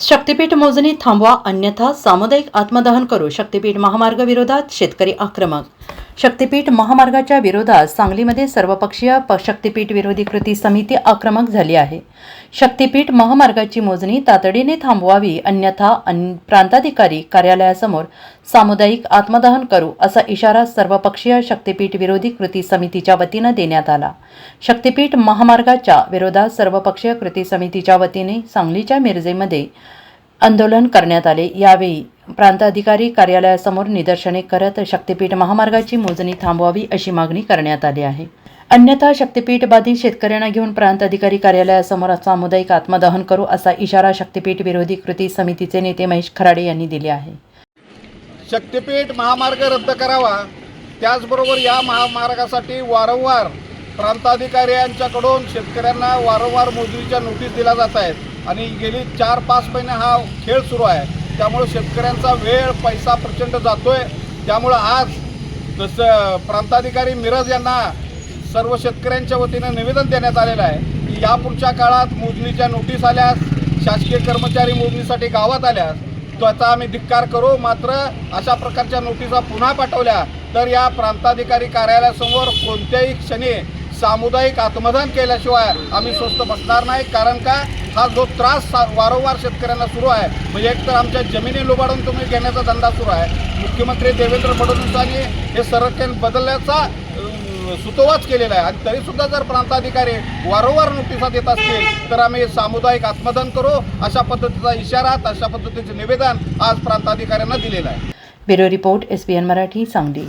शक्तीपीठ मोजणी थांबवा अन्यथा सामुदायिक आत्मदहन करू. शक्तीपीठ महामार्ग विरोधात शेतकरी आक्रमक शक्तीपीठ महामार्गाच्या विरोधात सांगलीमध्ये सर्वपक्षीय प शक्तीपीठ विरोधी कृती समिती आक्रमक झाली आहे. शक्तीपीठ महामार्गाची मोजणी तातडीने थांबवावी अन्यथा अन प्रांताधिकारी कार्यालयासमोर सामुदायिक आत्मदहन करू असा इशारा सर्वपक्षीय शक्तीपीठ विरोधी कृती समितीच्या वतीनं देण्यात आला. शक्तीपीठ महामार्गाच्या विरोधात सर्वपक्षीय कृती समितीच्या वतीने सांगलीच्या मिरजेमध्ये आंदोलन करण्यात आले. यावेळी प्रांताधिकारी कार्यालयासमोर निदर्शने करत शक्तीपीठ महामार्गाची मोजणी थांबवावी अशी मागणी करण्यात आली आहे. अन्यथा शक्तीपीठ बाधित शेतकऱ्यांना घेऊन प्रांत अधिकारी कार्यालयासमोर सामुदायिक आत्मदहन करू असा इशारा शक्तीपीठ विरोधी कृती समितीचे नेते महेश खराडे यांनी दिले आहे. शक्तिपीठ महामार्ग रद्द करावा. त्याचबरोबर या महामार्गासाठी वारंवार प्रांताधिकारी यांच्याकडून शेतकऱ्यांना वारंवार मोजणीच्या नोटीस दिल्या जात आहेत. आणि गेली चार पाच महिने हा खेळ सुरू आहे. त्यामुळं शेतकऱ्यांचा वेळ पैसा प्रचंड जातोय. त्यामुळं आज जसं प्रांताधिकारी मिरज यांना सर्व शेतकऱ्यांच्या वतीनं निवेदन देण्यात आलेलं आहे की यापुढच्या काळात मोजणीच्या नोटीस आल्यास शासकीय कर्मचारी मोजणीसाठी गावात आल्यास त्याचा आम्ही धिक्कार करू. मात्र अशा प्रकारच्या नोटिसा पुन्हा पाठवल्या तर या प्रांताधिकारी कार्यालयासमोर कोणत्याही क्षणी सामुदायिक आत्मदान केल्याशिवाय आम्ही स्वस्त बसणार नाही. कारण का? हा जो त्रास सा- वारंवार शेतकऱ्यांना सुरू आहे म्हणजे एकतर आमच्या जमिनी लुबाडून तुम्ही घेण्याचा धंदा सुरू आहे. मुख्यमंत्री देवेंद्र फडणवीसांनी हे संरक्षण बदलण्याचा सुतोवाच केलेला आहे. आणि तरीसुद्धा जर प्रांताधिकारी वारंवार नोटिसा देत असतील तर आम्ही सामुदायिक आत्मदान करू. अशा पद्धतीचा इशारा अशा पद्धतीचे निवेदन आज प्रांताधिकाऱ्यांना दिलेलं आहे. Bureau report S Marathi Sangli.